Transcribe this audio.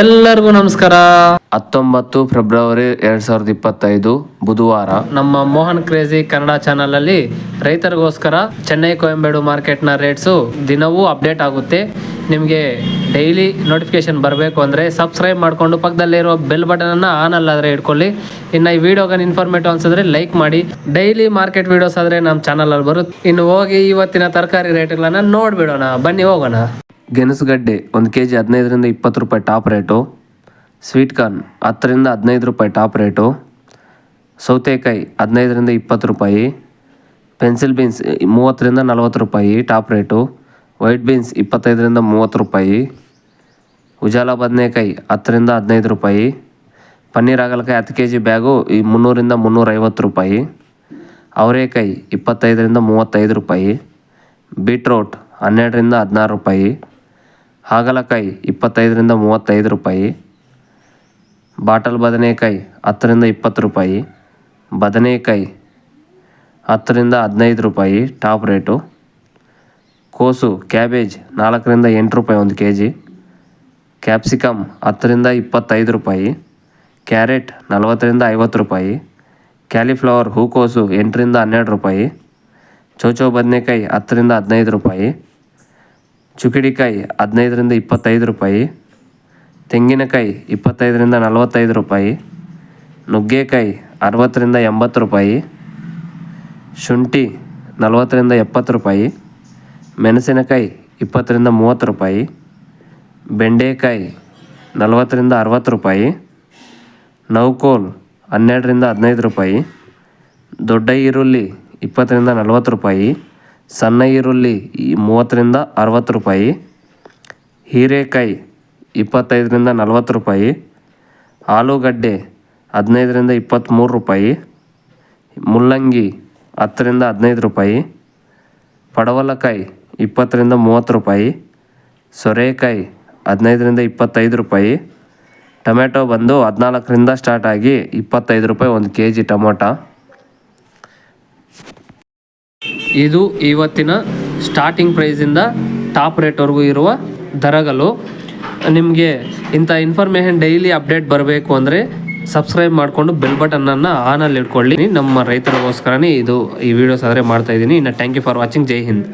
ಎಲ್ಲರಿಗೂ ನಮಸ್ಕಾರ. ಹತ್ತೊಂಬತ್ತು ಫೆಬ್ರವರಿ ಎರಡ್ ಸಾವಿರದ ಇಪ್ಪತ್ತೈದು ಬುಧವಾರ. ನಮ್ಮ ಮೋಹನ್ ಕ್ರೇಜಿ ಕನ್ನಡ ಚಾನಲ್ ಅಲ್ಲಿ ರೈತರಿಗೋಸ್ಕರ ಚೆನ್ನೈ ಕೊಯಂಬೇಡು ಮಾರ್ಕೆಟ್ನ ರೇಟ್ಸು ದಿನವೂ ಅಪ್ಡೇಟ್ ಆಗುತ್ತೆ. ನಿಮಗೆ ಡೈಲಿ ನೋಟಿಫಿಕೇಶನ್ ಬರಬೇಕು ಅಂದರೆ ಸಬ್ಸ್ಕ್ರೈಬ್ ಮಾಡಿಕೊಂಡು ಪಕ್ಕದಲ್ಲಿರೋ ಬೆಲ್ ಬಟನನ್ನು ಆನ್ ಅಲ್ಲಾದರೆ ಇಟ್ಕೊಳ್ಳಿ ಇನ್ನು ಈ ವಿಡಿಯೋಗ ಇನ್ಫಾರ್ಮೇಟಿವ್ ಅನ್ಸಿದ್ರೆ ಲೈಕ್ ಮಾಡಿ. ಡೈಲಿ ಮಾರ್ಕೆಟ್ ವಿಡಿಯೋಸ್ ಆದರೆ ನಮ್ಮ ಚಾನಲಲ್ಲಿ ಬರುತ್ತೆ. ಇನ್ನು ಹೋಗಿ ಇವತ್ತಿನ ತರಕಾರಿ ರೇಟ್ಗಳನ್ನು ನೋಡ್ಬಿಡೋಣ. ಬನ್ನಿ ಹೋಗೋಣ. ಗೆಣಸುಗಡ್ಡೆ ಒಂದು ಕೆ ಜಿ ಹದಿನೈದರಿಂದ ಇಪ್ಪತ್ತು ರೂಪಾಯಿ ಟಾಪ್ ರೇಟು. ಸ್ವೀಟ್ ಕಾರ್ನ್ ಹತ್ತರಿಂದ ಹದಿನೈದು ರೂಪಾಯಿ ಟಾಪ್ ರೇಟು. ಸೌತೆಕಾಯಿ ಹದಿನೈದರಿಂದ ಇಪ್ಪತ್ತು ರೂಪಾಯಿ. ಪೆನ್ಸಿಲ್ ಬೀನ್ಸ್ ಮೂವತ್ತರಿಂದ ನಲ್ವತ್ತು ರೂಪಾಯಿ ಟಾಪ್ ರೇಟು. ವೈಟ್ ಬೀನ್ಸ್ ಇಪ್ಪತ್ತೈದರಿಂದ ಮೂವತ್ತು ರೂಪಾಯಿ. ಉಜಾಲ ಬದನೆಕಾಯಿ ಹತ್ತರಿಂದ ಹದಿನೈದು ರೂಪಾಯಿ. ಪನ್ನೀರ್ ಹಾಗಲಕಾಯಿ ಹತ್ತು ಕೆ ಜಿ ಬ್ಯಾಗು ಈ ಮುನ್ನೂರಿಂದ ಮುನ್ನೂರೈವತ್ತು ರೂಪಾಯಿ. ಅವರೇಕಾಯಿ ಇಪ್ಪತ್ತೈದರಿಂದ ಮೂವತ್ತೈದು ರೂಪಾಯಿ. ಬೀಟ್ರೋಟ್ ಹನ್ನೆರಡರಿಂದ ಹದಿನಾರು ರೂಪಾಯಿ. ಹಾಗಲಕಾಯಿ ಇಪ್ಪತ್ತೈದರಿಂದ ಮೂವತ್ತೈದು ರೂಪಾಯಿ ಬಾಟಲ್ ಬದನೆಕಾಯಿ ಹತ್ತರಿಂದ ಇಪ್ಪತ್ತು ರೂಪಾಯಿ, ಬದನೆಕಾಯಿ ಹತ್ತರಿಂದ ಹದಿನೈದು ರೂಪಾಯಿ ಟಾಪ್ ರೇಟು. ಕೋಸು, ಕ್ಯಾಬೇಜ್ ನಾಲ್ಕರಿಂದ ಎಂಟು ರೂಪಾಯಿ ಒಂದು ಕೆ ಜಿ ಕ್ಯಾಪ್ಸಿಕಮ್ ಹತ್ತರಿಂದ ಇಪ್ಪತ್ತೈದು ರೂಪಾಯಿ, ಕ್ಯಾರೆಟ್ ನಲವತ್ತರಿಂದ ಐವತ್ತು ರೂಪಾಯಿ, ಕ್ಯಾಲಿಫ್ಲವರ್ ಹೂಕೋಸು ಎಂಟರಿಂದ ಹನ್ನೆರಡು ರೂಪಾಯಿ, ಚೌಚೌ ಬದನೆಕಾಯಿ ಹತ್ತರಿಂದ ಹದಿನೈದು ರೂಪಾಯಿ ಚುಕಿಡಿಕಾಯಿ ಹದಿನೈದರಿಂದ ಇಪ್ಪತ್ತೈದು ರೂಪಾಯಿ, ತೆಂಗಿನಕಾಯಿ ಇಪ್ಪತ್ತೈದರಿಂದ ನಲವತ್ತೈದು ರೂಪಾಯಿ, ನುಗ್ಗೆಕಾಯಿ ಅರವತ್ತರಿಂದ ಎಂಬತ್ತು ರೂಪಾಯಿ, ಶುಂಠಿ ನಲವತ್ತರಿಂದ ಎಪ್ಪತ್ತು ರೂಪಾಯಿ, ಮೆಣಸಿನಕಾಯಿ ಇಪ್ಪತ್ತರಿಂದ ಮೂವತ್ತು ರೂಪಾಯಿ, ಬೆಂಡೆಕಾಯಿ ನಲವತ್ತರಿಂದ ಅರವತ್ತು ರೂಪಾಯಿ, ನೌಕೋಲ್ ಹನ್ನೆರಡರಿಂದ ಹದಿನೈದು ರೂಪಾಯಿ, ದೊಡ್ಡ ಈರುಳ್ಳಿ ಇಪ್ಪತ್ತರಿಂದ ನಲವತ್ತು ರೂಪಾಯಿ ಸಣ್ಣ ಈರುಳ್ಳಿ ಮೂವತ್ತರಿಂದ ಅರವತ್ತು ರೂಪಾಯಿ, ಹೀರೆಕಾಯಿ ಇಪ್ಪತ್ತೈದರಿಂದ ನಲವತ್ತು ರೂಪಾಯಿ, ಆಲೂಗಡ್ಡೆ ಹದಿನೈದರಿಂದ ಇಪ್ಪತ್ತ್ಮೂರು ರೂಪಾಯಿ, ಮುಲ್ಲಂಗಿ ಹತ್ತರಿಂದ ಹದಿನೈದು ರೂಪಾಯಿ, ಪಡವಲಕಾಯಿ ಇಪ್ಪತ್ತರಿಂದ ಮೂವತ್ತು ರೂಪಾಯಿ, ಸೊರೆಕಾಯಿ ಹದಿನೈದರಿಂದ ಇಪ್ಪತ್ತೈದು ರೂಪಾಯಿ, ಟೊಮೆಟೊ ಬಂದು ಹದಿನಾಲ್ಕರಿಂದ ಸ್ಟಾರ್ಟಾಗಿ ಇಪ್ಪತ್ತೈದು ರೂಪಾಯಿ ಒಂದು ಕೆ ಜಿ ಟೊಮೊಟೊ. ಇದು ಇವತ್ತಿನ ಸ್ಟಾರ್ಟಿಂಗ್ ಪ್ರೈಸಿಂದ ಟಾಪ್ ರೇಟ್ವರೆಗೂ ಇರುವ ದರಗಳು. ನಿಮಗೆ ಇಂಥ ಇನ್ಫಾರ್ಮೇಷನ್ ಡೈಲಿ ಅಪ್ಡೇಟ್ ಬರಬೇಕು ಅಂದರೆ ಸಬ್ಸ್ಕ್ರೈಬ್ ಮಾಡಿಕೊಂಡು ಬೆಲ್ ಬಟನನ್ನು ಆನಲ್ಲಿ ಇಟ್ಕೊಳ್ಳಿ. ನಮ್ಮ ರೈತರಿಗೋಸ್ಕರನೇ ಇದು ಈ ವಿಡಿಯೋಸ್ ಆದರೆ ಮಾಡ್ತಾಯಿದ್ದೀನಿ ಇನ್ನು thank you for watching Jai Hind.